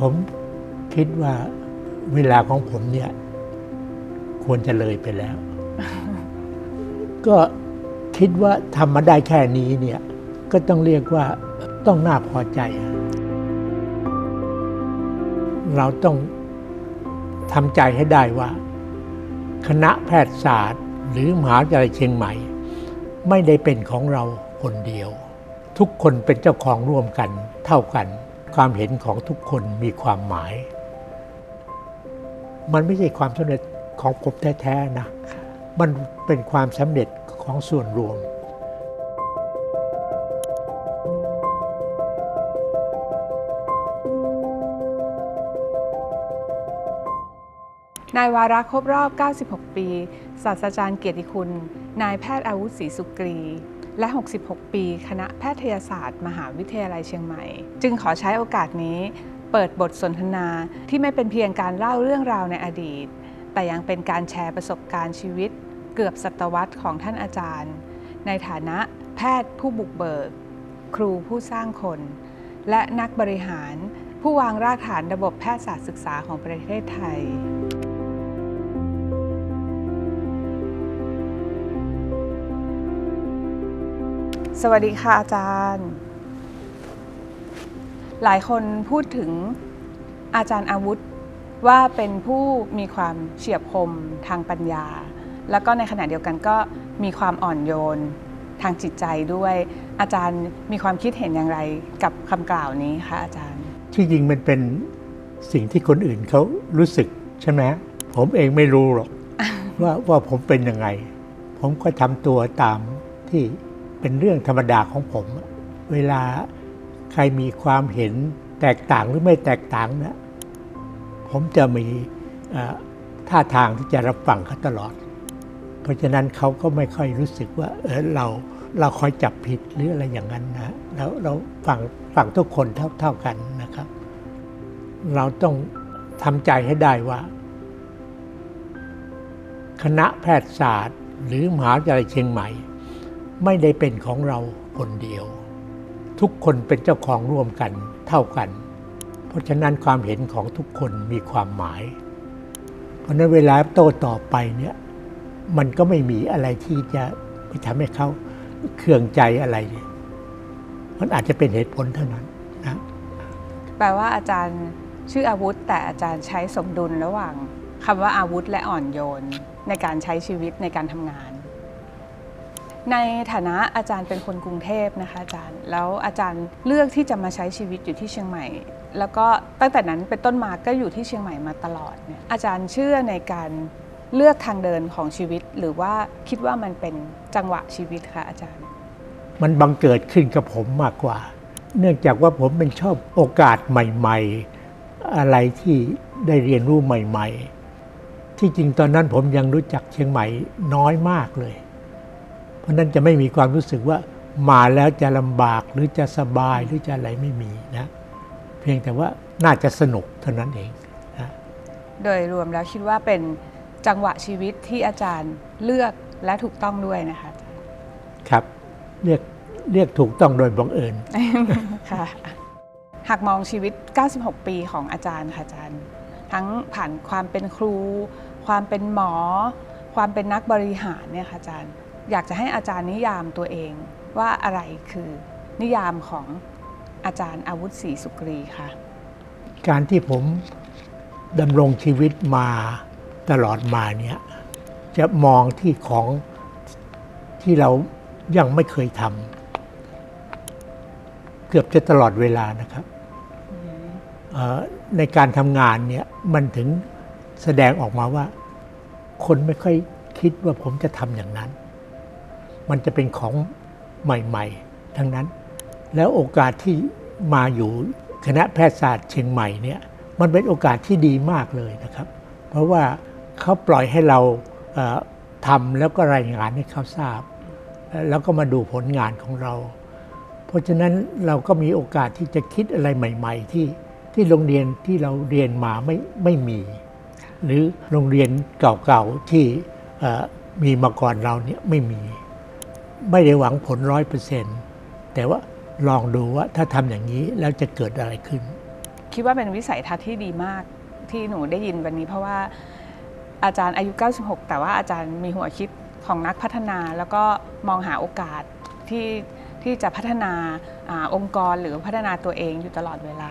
ผมคิดว่าเวลาของผมเนี่ย ควรจะเลยไปแล้ว ก็คิดว่าทำมาได้แค่นี้เนี่ย ก็ต้องเรียกว่าต้องน่าพอใจ เราต้องทำใจให้ได้ว่า คณะแพทยศาสตร์ หรือมหาวิทยาลัยเชียงใหม่ ไม่ได้เป็นของเราคนเดียว ทุกคนเป็นเจ้าของร่วมกันเท่ากัน ความเห็นของทุกคนมีความหมาย มันไม่ใช่ความสำเร็จของผมแท้ๆนะ มันเป็นความสำเร็จของส่วนรวมนายวาระครบรอบ 96 ปี ศาสตราจารย์เกียรติคุณ นายแพทย์อาวุธศรีสุกรี และ 66 ปี คณะแพทยศาสตร์ มหาวิทยาลัยเชียงใหม่ จึงขอใช้โอกาสนี้ เปิดบทสนทนาที่ไม่เป็นเพียงการเล่าเรื่องราวในอดีต แต่ยังเป็นการแชร์ประสบการณ์ชีวิต เกือบศตวรรษของท่านอาจารย์ ในฐานะแพทย์ผู้บุกเบิก ครูผู้สร้างคน และนักบริหารผู้วางรากฐานระบบแพทยศาสตร์ศึกษาของประเทศไทย สวัสดีค่ะอาจารย์ หลายคนพูดถึงอาจารย์อาวุธว่าเป็นผู้มีความเฉียบคมทางปัญญา แล้วก็ในขณะเดียวกันก็มีความอ่อนโยนทางจิตใจด้วย อาจารย์มีความคิดเห็นอย่างไรกับคำกล่าวนี้คะอาจารย์ ที่จริงมันเป็นสิ่งที่คนอื่นเขารู้สึกใช่ไหมผมเองไม่รู้หรอกว่าว่าผมเป็นยังไง ผมก็ทำตัวตามที่ เป็นเรื่องธรรมดาของผม เวลาใครมีความเห็นแตกต่างหรือไม่แตกต่างนะผมจะมีท่าทางที่จะรับฟังเขาตลอด เพราะฉะนั้นเขาก็ไม่ค่อยรู้สึกว่าเออเราเราคอยจับผิดหรืออะไรอย่างนั้นนะแล้วเราฟังฟังทุกคนเท่าเท่ากันนะครับ เราต้องทำใจให้ได้ว่า คณะแพทยศาสตร์ หรือมหาวิทยาลัยเชียงใหม่ ไม่ได้เป็นของเราคนเดียว ทุกคนเป็นเจ้าของร่วมกันเท่ากัน เพราะฉะนั้นความเห็นของทุกคนมีความหมาย เพราะฉะนั้นเวลาโต้ตอไปเนี่ยมันก็ไม่มีอะไรที่จะไปทำให้เขาเคืองใจอะไร มันอาจจะเป็นเหตุผลเท่านั้นนะแปลว่าอาจารย์ชื่ออาวุธ แต่อาจารย์ใช้สมดุลระหว่างคำว่าอาวุธและอ่อนโยน ในการใช้ชีวิตในการทำงาน ในฐานะอาจารย์เป็นคนกรุงเทพนะคะอาจารย์ แล้วอาจารย์เลือกที่จะมาใช้ชีวิตอยู่ที่เชียงใหม่ แล้วก็ตั้งแต่นั้นเป็นต้นมาก็อยู่ที่เชียงใหม่มาตลอดเนี่ยอาจารย์เชื่อในการเลือกทางเดินของชีวิต หรือว่าคิดว่ามันเป็นจังหวะชีวิตคะอาจารย์ มันบังเกิดขึ้นกับผมมากกว่า เนื่องจากว่าผมเป็นชอบโอกาสใหม่ ๆ อะไรที่ได้เรียนรู้ใหม่ ๆ ที่จริงตอนนั้นผมยังรู้จักเชียงใหม่น้อยมากเลย ราะนั้นจะไม่มีความรู้สึกว่ามาแล้วจะลำบากหรือจะสบายหรือจะอะไรไม่มีนะ เพียงแต่ว่าน่าจะสนุกเท่านั้นเองนะโดยรวมแล้วคิดว่าเป็นจังหวะชีวิตที่อาจารย์เลือกและถูกต้องด้วยนะคะครับเรียกเรียกถูกต้องโดยบังเอิญค่ะหากมองชีวิต 96 ปีของอาจารย์ค่ะอาจารย์ ทั้งผ่านความเป็นครู ความเป็นหมอ ความเป็นนักบริหารเนี่ยค่ะอาจารย์ อยากจะให้อาจารย์นิยามตัวเองว่าอะไรคือนิยามของอาจารย์อาวุธศรีสุกรีค่ะการที่ผมดำรงชีวิตมาตลอดมาเนี่ยจะมองที่ของที่เรายังไม่เคยทำเกือบจะตลอดเวลานะครับเอ่อในการทำงานเนี่ยมันถึงแสดงออกมาว่า คนไม่ค่อยคิดว่าผมจะทำอย่างนั้น มันจะเป็นของใหม่ๆ ทั้งนั้น แล้วโอกาสที่มาอยู่คณะแพทยศาสตร์เชียงใหม่เนี่ยมันเป็นโอกาสที่ดีมากเลยนะครับ เพราะว่าเขาปล่อยให้เราทำแล้วก็รายงานให้เขาทราบ แล้วก็มาดูผลงานของเรา เพราะฉะนั้นเราก็มีโอกาสที่จะคิดอะไรใหม่ ๆ ที่ที่โรงเรียนที่เราเรียนมาไม่ไม่มี หรือโรงเรียนเก่าๆที่มีมาก่อนเราเนี่ยไม่มี ไม่ได้หวังผลร้อยเปอร์เซ็นต์แต่ว่าลองดูว่าถ้าทำอย่างนี้แล้วจะเกิดอะไรขึ้น คิดว่าเป็นวิสัยทัศน์ที่ดีมากที่หนูได้ยินวันนี้ เพราะว่าอาจารย์อายุ 96 แต่ว่าอาจารย์มีหัวคิดของนักพัฒนา แล้วก็มองหาโอกาสที่ที่จะพัฒนาอาองค์กรหรือพัฒนาตัวเองอยู่ตลอดเวลา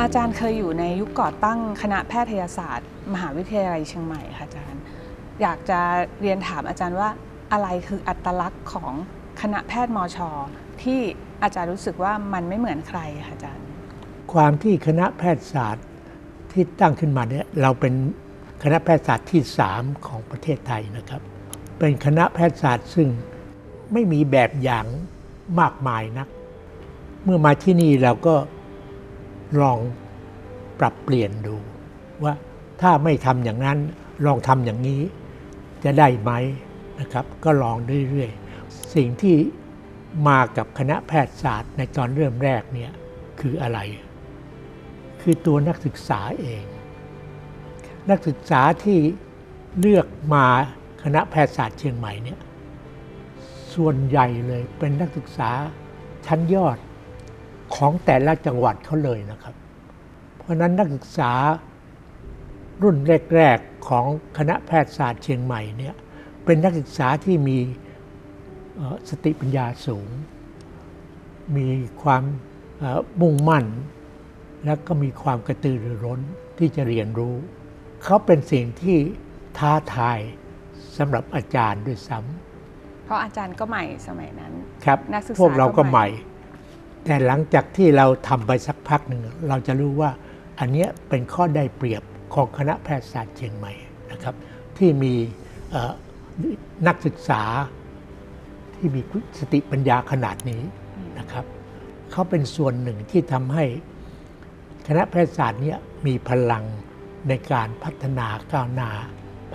อาจารย์เคยอยู่ในยุคก่อตั้งคณะแพทยศาสตร์ มหาวิทยาลัยเชียงใหม่ค่ะอาจารย์ อยากจะเรียนถามอาจารย์ว่าอะไรคืออัตลักษณ์ของคณะแพทย์มชที่อาจารย์รู้สึกว่ามันไม่เหมือนใครค่ะอาจารย์ ความที่คณะแพทยศาสตร์ที่ตั้งขึ้นมาเนี่ยเราเป็นคณะแพทยศาสตร์ที่สามของประเทศไทยนะครับ เป็นคณะแพทยศาสตร์ซึ่งไม่มีแบบอย่างมากมายนัก เมื่อมาที่นี่เราก็ ลองปรับเปลี่ยนดู ว่าถ้าไม่ทำอย่างนั้นลองทำอย่างนี้จะได้ไหมนะครับ ก็ลองเรื่อยๆ สิ่งที่มากับคณะแพทยศาสตร์ในตอนเริ่มแรกเนี่ยคืออะไร คือตัวนักศึกษาเอง นักศึกษาที่เลือกมาคณะแพทยศาสตร์เชียงใหม่เนี่ยส่วนใหญ่เลยเป็นนักศึกษาชั้นยอด ของแต่ละจังหวัดเขาเลยนะครับ เพราะฉะนั้นนักศึกษารุ่นแรก ๆ ของคณะแพทยศาสตร์เชียงใหม่เนี่ยเป็นนักศึกษาที่มีเอ่อสติปัญญาสูง มีความเอ่อมุ่งมั่น แล้วก็มีความกระตือรือร้นที่จะเรียนรู้ เขาเป็นสิ่งที่ท้าทายสำหรับอาจารย์ด้วยซ้เพราะอาจารย์ก็ใหม่สมัยนั้นำครับนักศึกษาพวกเราก็ก็ใหใหม่ม่ แต่หลังจากที่เราทำไปสักพักหนึ่งเราจะรู้ว่าอันนี้เป็นข้อได้เปรียบของคณะแพทยศาสตร์เชียงใหม่นะครับ ที่มีนักศึกษาที่มีสติปัญญาขนาดนี้นะครับเขาเป็นส่วนหนึ่งที่ทำให้คณะแพทยศาสตร์เนี้ยมีพลังในการพัฒนาก้าวหน้าไป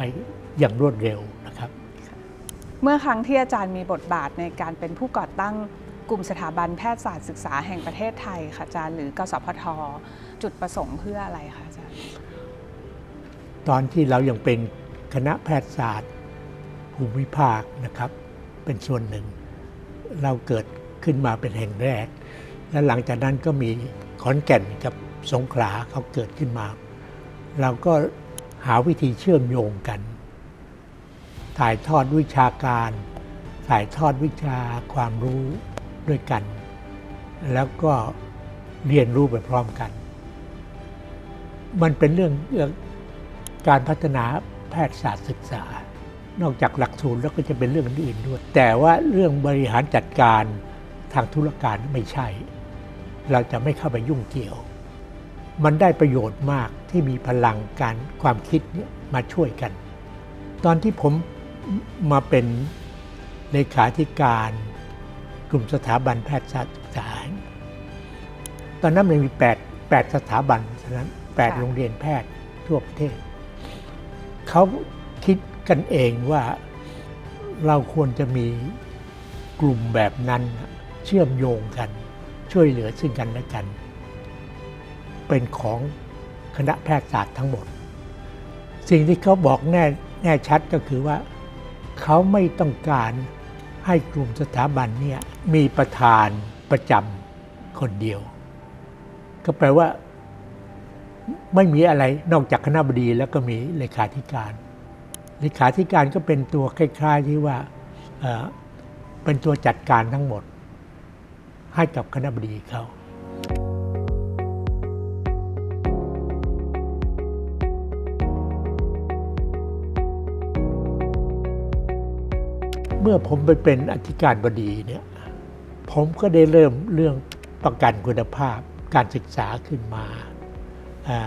อย่างรวดเร็วนะครับ เมื่อครั้งที่อาจารย์มีบทบาทในการเป็นผู้ก่อตั้ง กลุ่มสถาบันแพทยศาสตร์ศึกษาแห่งประเทศไทยค่ะอาจารย์หรือกสพท จุดประสงค์เพื่ออะไรคะอาจารย์ ตอนที่เรายังเป็นคณะแพทยศาสตร์ภูมิภาคนะครับ เป็นส่วนหนึ่ง เราเกิดขึ้นมาเป็นแห่งแรก และหลังจากนั้นก็มีขอนแก่นกับสงขลาเขาเกิดขึ้นมา เราก็หาวิธีเชื่อมโยงกัน ถ่ายทอดวิชาการ ถ่ายทอดวิชาความรู้ ด้วยกัน แล้วก็เรียนรู้ไปพร้อมกัน มันเป็นเรื่องการพัฒนาแพทยศาสตร์ศึกษา นอกจากหลักสูตรแล้วก็จะเป็นเรื่องอื่นด้วย แต่ว่าเรื่องบริหารจัดการทางธุรการไม่ใช่ เราจะไม่เข้าไปยุ่งเกี่ยว มันได้ประโยชน์มากที่มีพลังการความคิดมาช่วยกัน ตอนที่ผมมาเป็นเลขาธิการ กลุ่มสถาบันแพทยศาสตร์ศึกษา ตอนนั้นมันมี 8 8 สถาบันฉะนั้นค่ะ8โรงเรียนแพทย์ทั่วประเทศ เขาคิดกันเองว่าเราควรจะมีกลุ่มแบบนั้นเชื่อมโยงกัน ช่วยเหลือซึ่งกันและกัน เป็นของคณะแพทยศาสตร์ทั้งหมด สิ่งที่เขาบอกแน่แน่ชัดก็คือว่า เขาไม่ต้องการ ให้กลุ่มสถาบันเนี่ยมีประธานประจำคนเดียว ก็แปลว่า ไม่มีอะไรนอกจากคณะบดีแล้วก็มีเลขาธิการเลขาธิการก็เป็นตัวคล้ายๆที่ว่าเป็นตัวจัดการทั้งหมด ให้กับคณะบดีเขา เมื่อผมไปเป็นอธิการบดีเนี่ยผมก็ได้เริ่มเรื่องประกันคุณภาพการศึกษาขึ้นมาอ่า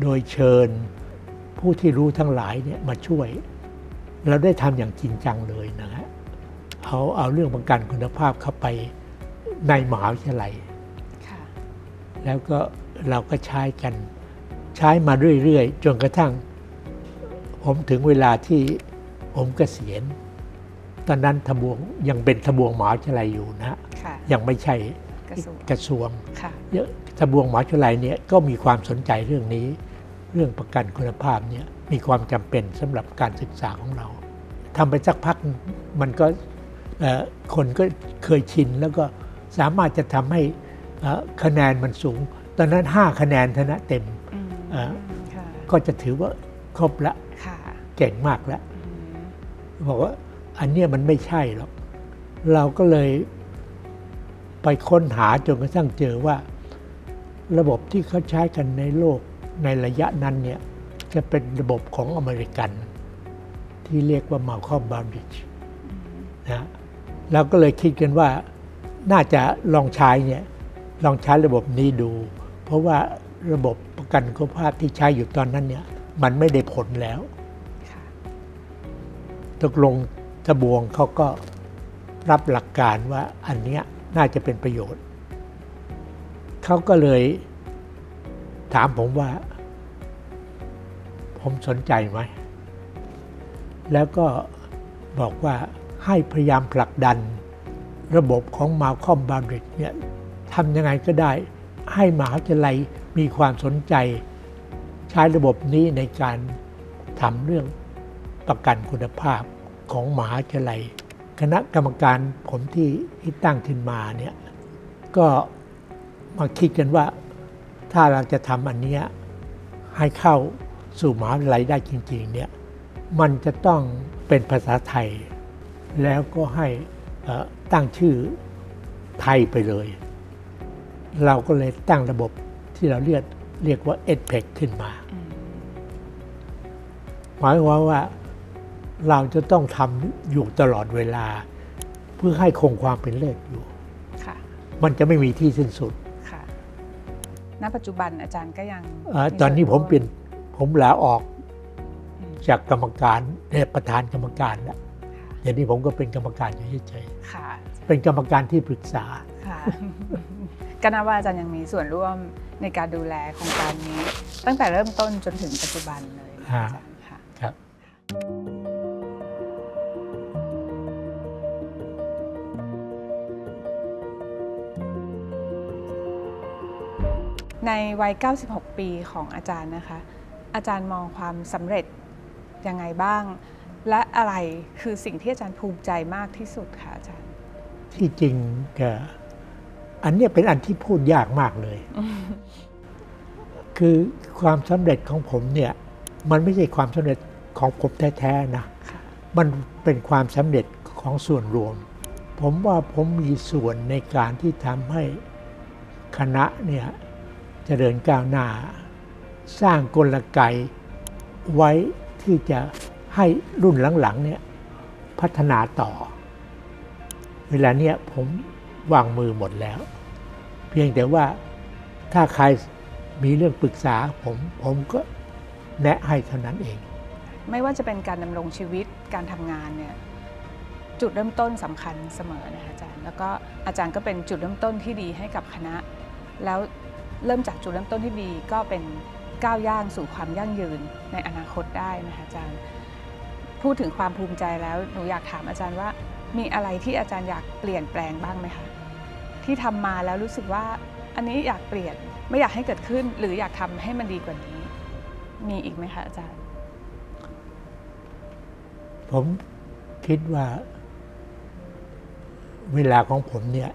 โดยเชิญผู้ที่รู้ทั้งหลายเนี่ยมาช่วย เราได้ทำอย่างจริงจังเลยนะฮะเอาเอาเรื่องประกันคุณภาพเข้าไปในมหาวิทยาลัยค่ะแล้วก็เราก็ใช้กันใช้มาเรื่อย ๆ จนกระทั่ง ผมถึงเวลาที่ผมเกษียณ ตอนนั้นทบวงยังเป็นทบวงมหาวิทยาลัยอยู่นะค่ะยังไม่ใช่กระทรวงกระทรวงค่ะเยอะทบวงมหาวิทยาลัยเนี่ยก็มีความสนใจเรื่องนี้ เรื่องประกันคุณภาพเนี่ยมีความจำเป็นสำหรับการศึกษาของเราทำไปสักพักมันก็เอ่อคนก็เคยชินแล้วก็สามารถจะทำให้เอ่อคะแนนมันสูง ตอนนั้น 5 คะแนนชนะเต็มอืมอ่าค่ะก็จะถือว่าครบละค่ะเก่งมากแล้วอืมบอกว่า อันเนี้ยมันไม่ใช่หรอก เราก็เลยไปค้นหาจนกระทั่งเจอว่า ระบบที่เขาใช้กันในโลกในระยะนั้นเนี่ยจะเป็นระบบของอเมริกัน ที่เรียกว่ามาคอมบาริชนะเราก็เลยคิดกันว่าน่าจะลองใช้เนี่ยลองใช้ระบบนี้ดู เพราะว่าระบบประกันสุขภาพที่ใช้อยู่ตอนนั้นเนี่ยมันไม่ได้ผลแล้วค่ะตกลง ทบวงเขาก็รับหลักการว่าอันเนี้ยน่าจะเป็นประโยชน์ เขาก็เลยถามผมว่า ผมสนใจไหม แล้วก็บอกว่าให้พยายามผลักดันระบบของมาคอมบาริกเนี่ยทำยังไงก็ได้ ให้มหาวิทยาลัยมีความสนใจ ใช้ระบบนี้ในการทำเรื่องประกันคุณภาพ ของมหาวิทยาลัย คณะกรรมการผมที่ที่ตั้งขึ้นมาเนี่ยก็มาคิดกันว่าถ้าเราจะทำอันเนี้ยให้เข้าสู่มหาวิทยาลัยได้จริงๆเนี่ยมันจะต้องเป็นภาษาไทย แล้วก็ให้เอ่อตั้งชื่อไทยไปเลย เราก็เลยตั้งระบบที่เราเรียกเรียกว่า EdPEC ขึ้นมาอืมหมายความว่า เราจะต้องทำอยู่ตลอดเวลา เพื่อให้คงความเป็นเลิศอยู่ค่ะมันจะไม่มีที่สิ้นสุดค่ะณปัจจุบันอาจารย์ก็ยังเอ่อมีตอนนี้ส่วผมร่วเปลี่ยนผมลาออกอืมจากกรรมการเนี่ยประธานกรรมการแล้วค่ะเดี๋ยวนี้ผมก็เป็นกรรมการอยู่เฉยค่ะๆเป็นกรรมการที่ปรึกษาค่ะก็นับว่าอาจารย์ยังมีส่วนร่วมในการดูแลโครงการนี้ ตั้งแต่เริ่มต้นจนถึงปัจจุบันเลยนะคะฮะอาจารย์ค่ะครับ ในวัย 96 ปีของอาจารย์นะคะ อาจารย์มองความสำเร็จยังไงบ้าง และอะไรคือสิ่งที่อาจารย์ภูมิใจมากที่สุดคะอาจารย์ ที่จริงก็อันเนี้ยเป็นอันที่พูดยากมากเลย คือความสำเร็จของผมเนี่ย มันไม่ใช่ความสำเร็จของผมแท้ๆนะค่ะมันเป็นความสำเร็จของส่วนรวม ผมว่าผมมีส่วนในการที่ทำให้คณะเนี่ย เจริญก้าวหน้า สร้างกลไกไว้ที่จะให้รุ่นหลังๆเนี่ยพัฒนาต่อ เวลาเนี้ยผมวางมือหมดแล้ว เพียงแต่ว่าถ้าใครมีเรื่องปรึกษาผมผมก็แนะให้เท่านั้นเอง ไม่ว่าจะเป็นการดำรงชีวิตการทำงานเนี่ยจุดเริ่มต้นสำคัญเสมอนะคะอาจารย์ แล้วก็อาจารย์ก็เป็นจุดเริ่มต้นที่ดีให้กับคณะ แล้ว เริ่มจากจุดเริ่มต้นที่ดีก็เป็นก้าวย่างสู่ความยั่งยืนในอนาคตได้นะคะอาจารย์ พูดถึงความภูมิใจแล้วหนูอยากถามอาจารย์ว่า มีอะไรที่อาจารย์อยากเปลี่ยนแปลงบ้างไหมคะที่ทำมาแล้วรู้สึกว่าอันนี้อยากเปลี่ยนไม่อยากให้เกิดขึ้น หรืออยากทำให้มันดีกว่านี้ มีอีกไหมคะอาจารย์ ผมคิดว่า เวลาของผมเนี่ย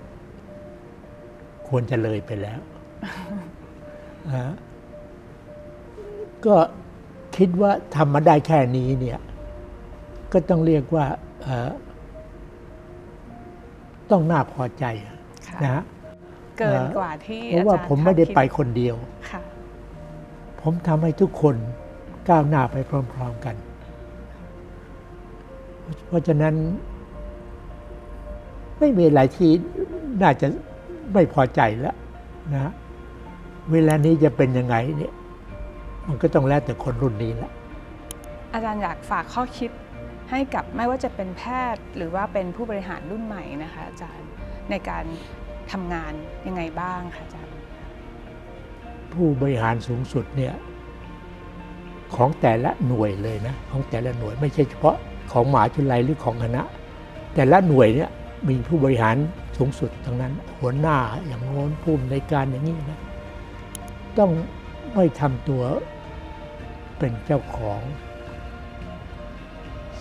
ควรจะเลยไปแล้ว ก็คิดว่าทำมาได้แค่นี้เนี่ย ก็ต้องเรียกว่าเอ่อต้องน่าพอใจอะค่ะนะฮะเกินกว่าที่เพราะว่าอจย์ผมไม่ได้คดไปคนเดียวค่ะผมทำให้ทุกคนก้าวหน้าไปพร้อม ๆกัน เพราะฉะนั้น ไม่มีอะไรที่น่าจะไม่พอใจแล้วนะ เวลานี้จะเป็นยังไงเนี่ยมันก็ต้องแล้วแต่คนรุ่นนี้ละอาจารย์อยากฝากข้อคิดให้กับไม่ว่าจะเป็นแพทย์ หรือว่าเป็นผู้บริหารรุ่นใหม่นะคะอาจารย์ในการทำงานยังไงบ้างคะอาจารย์ ผู้บริหารสูงสุดเนี่ยของแต่ละหน่วยเลยนะของแต่ละหน่วยไม่ใช่เฉพาะของมหาวิทยาลัยหรือของคณะ แต่ละหน่วยเนี่ยมีผู้บริหารสูงสุดทั้งนั้น หัวหน้าอย่างโน้นผู้ในวยการอย่างนี้นะ ต้องไม่ทำตัวเป็นเจ้าของ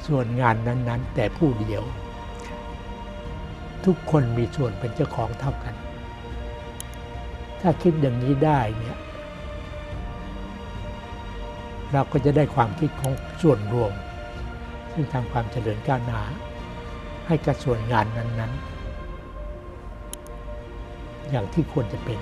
ส่วนงานนั้นๆ แต่ผู้เดียว ทุกคนมีส่วนเป็นเจ้าของเท่ากัน ถ้าคิดอย่างนี้ได้เนี่ยเราก็จะได้ความคิดของส่วนรวม ซึ่งทำความเจริญก้าวหน้าให้กับส่วนงานนั้น ๆ อย่างที่ควรจะเป็น